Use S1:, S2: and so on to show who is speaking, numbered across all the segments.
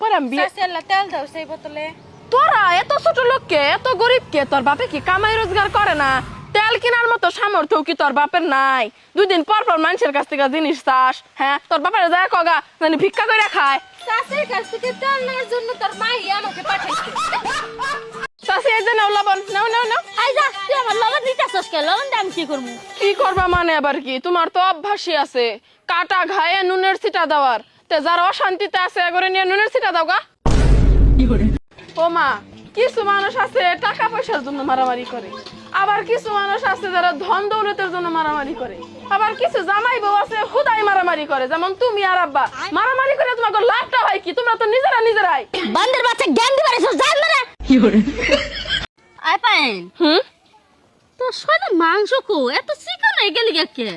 S1: পরে আমি বিয়ে
S2: চাচিয়াল্লা তেল দাও সেই বোতলে
S1: তোরা এত ছোট লোককে এত গরিব কে তোর বাপে কি কামাই রোজগার করে না? তেল কেনার মতো সামর্থ্য কি তোর বাপের নাই? দুই দিন পর পর মানুষের কাছ থেকে জিনিস চাস হ্যাঁ? তোর বাপের যায় কগা জানি ভিক্ষা করে খায়।
S2: চাচির কাছ থেকে তেল নেওয়ার জন্য তোর মাই আমাকে পাঠাইছে।
S1: চাষি এই যে নাও লবণ নাও নাও নাও।
S2: আই যা তুই আমার লবণ দিতেছস কে লবণ দাম কি করব?
S1: কি করবা মানে আবার কি? তোমার তো অভ্যাসই আছে। কাটা ঘায়ে নুনের ছিটা দেওয়ার। তে যারা অশান্তিতে আছে এগরে নিয়ে নুনের ছিটা দাও গা। ও মা কিছু মানুষ আছে টাকা পয়সার জন্য মারামারি করে। আবার কিছু মানুষ আছে যারা ধন দৌলতের জন্য মারামারি করে। আবার কিছু জামাই বউ আছে হুদাই মারামারি করে। যেমন তুমি আর আব্বা। মারামারি করে তোমাকে লাভটা হয় কি? তোমরা তো নিজেরা নিজেরাই।
S2: বান্দের বাচ্চা জ্ঞান দিবার এসব জান না। আই পাইল
S1: হুম
S2: তো মাংস কো? এত চিকন হয়ে গেলি কে?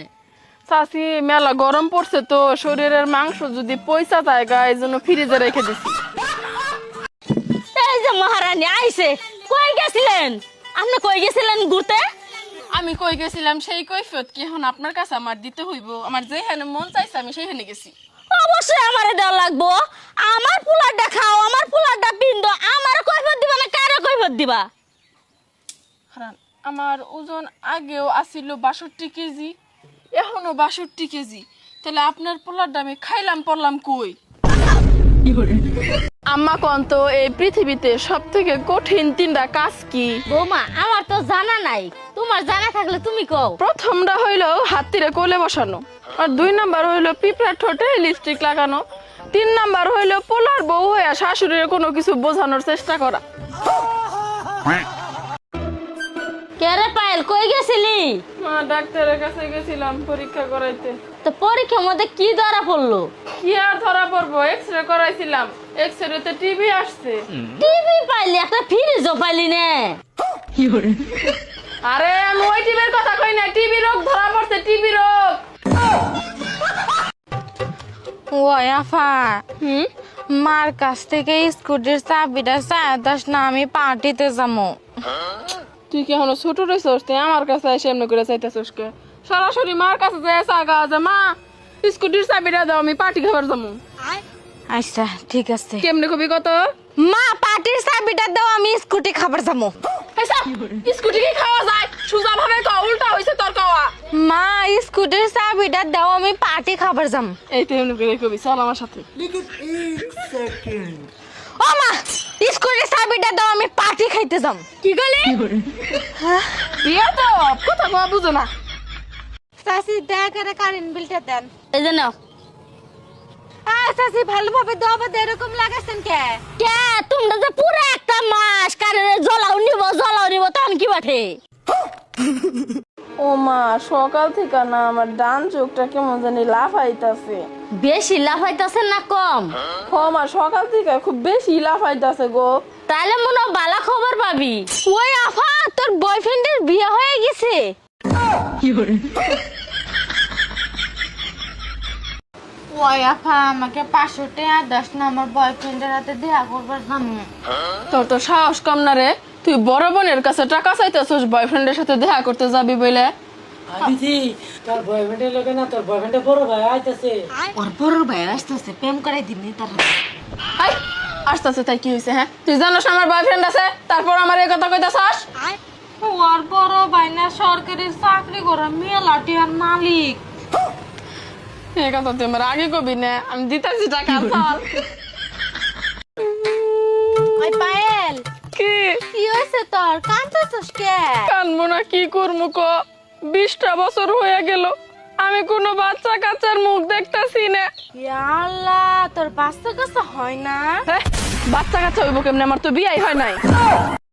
S1: চাষি মেলা গরম পড়ছে তো শরীরের মাংস যদি পয়সা যায় গা এই জন্য ফ্রিজে রেখে দিছি।
S2: এই যে মহারানী আইছে। কই গেছিলেন? আপনি কই গেছিলেন ঘুরতে?
S1: আমি কই গেছিলাম সেই কৈফিয়ত কি এখন আপনার কাছে আমার দিতে হইব? আমার যেখানে মন চাইছে আমি সেইখানে গেছি।
S2: অবশ্যই আমারে দেওয়া লাগবো। আমার পোলারটা খাও আমার পোলারটা পিন্দ। আমার কৈফত দিবা না কারে কৈফত দিবা?
S1: আমার ওজন আগেও আসিল বাষট্টি কেজি। এখনও বাষট্টি কেজি। তাহলে আপনার পোলারটা আমি খাইলাম পড়লাম কই? আম্মা কন তো এই পৃথিবীতে সব থেকে কঠিন তিনটা কাজ কি?
S2: বৌমা আমার তো জানা নাই। তোমার জানা থাকলে তুমি কও।
S1: প্রথমটা হইল হাতিরে কোলে বসানো আর দুই নাম্বার হইল পিঁপড়ার ঠোঁটে লিপস্টিক লাগানো তিন নাম্বার হইল পোলার বউ হইয়া শাশুড়ির কোনো কিছু বোঝানোর চেষ্টা করা।
S2: কেরে কই গেছিলি?
S1: মা ডাক্তারের কাছে গেছিলাম পরীক্ষা করাইতে।
S2: তো পরীক্ষার মধ্যে কি ধরা পড়ল?
S1: কি আর ধরা পড়ব? X ray করাইছিলাম। এক্স রে তে টিভি আসছে।
S2: টিভি পাইলি একটা ফ্রিজও পাইলি নে।
S1: আরে আমি ওই টিভির কথা কই না টিভি রোগ ধরা পড়ছে টিভি রোগ।
S3: ওই আফা
S1: হুম?
S3: মার কাছ থেকে স্কুটির চাবিটা চায় দাস না আমি পার্টিতে যাব।
S1: তুই কি এখনও ছোট রয়েছিস তুই আমার কাছে এসে এমনি করে চাইতেছিস কে? সরাসরি মার কাছে যায় সাগা যে মা। স্কুটির চাবিটা দাও আমি পার্টি খাবার যাব।
S3: আচ্ছা ঠিক আছে।
S1: কেমনে কবি কত?
S3: মা পার্টির চাবিটা দাও আমি স্কুটি খাবার যাব।
S1: স্কুটি কি খাওয়া যায়? সুজা ভাবে ক উল্টা হইছে তোর খাওয়া
S3: মা স্কুটির চাবিটা দাও আমি পার্টি খাবার যাম।
S1: এই তো এমনি করে কবি চল আমার সাথে।
S3: ও মা স্কুটির চাবিটা দাও আমি পার্টি খাইতে যাম।
S2: কি গলি
S1: বিয়া তো কথা কওয়া বুঝো না।
S3: চাষি দয়া করে কারেন্ট বিলটা দেন।
S2: এই
S3: চাষি ভালোভাবে দাও এরকম লাগাছেন কে?
S2: কে? তোমরা যে পুরো একটা মাস জলাও নিব জলাও নিব তখন কি বাঠে
S1: ও মা সকাল থেকে না আমার ডান চোখটা কেমন জানি লাফ আইতাছে
S2: বেশি লাফাইতেছে না কম?
S1: মা সকাল থেকে খুব বেশি লাফ আইতাছে গো।
S2: তাহলে মনে হয় বালা খবর পাবি।
S3: ওই আফা তোর বয়ফ্রেন্ডের বিয়ে হয়ে গেছে। ওই আফা আমাকে পাঁচশো টাকা দাস না আমার বয়ফ্রেন্ডের হাতে দেখা করবার যাব
S1: তোর তো সাহস কম না রে। তুই বড় বোনের কাছে টাকা চাইতেছিস বয়ফ্রেন্ডের সাথে দেখা করতে যাবি বলে
S4: দিদি তোর বয়ফ্রেন্ডের লোকে না তোর বয়ফ্রেন্ডের বড় ভাই আইতাছে।
S3: ওর বড় ভাই আসতেছে প্রেম করাই দিবনি তার
S1: হাই আসতেছে তাই কি হ্যাঁ? তুই জানোস আমার বয়ফ্রেন্ড আছে তারপর আমার এই কথা কইতাছস?
S3: ওর বড় ভাই না সরকারি চাকরি করে মেলাটি আর মালিক।
S1: এই কথা তুই আমার আগে কবি না আমি দিতেছি টাকা চল।
S3: হয়েছে তোর কাঁদতেছিস কে?
S1: কানবো না কি করব ক? বিশটা বছর হয়ে গেল আমি কোনো বাচ্চা কাচ্চার মুখ দেখতেছি না।
S3: আল্লাহ তোর বাচ্চা কাছে হয় না?
S1: হ্যাঁ বাচ্চা কাচ্চা হইব কেমনে? আমার তো বিয়াই হয় নাই।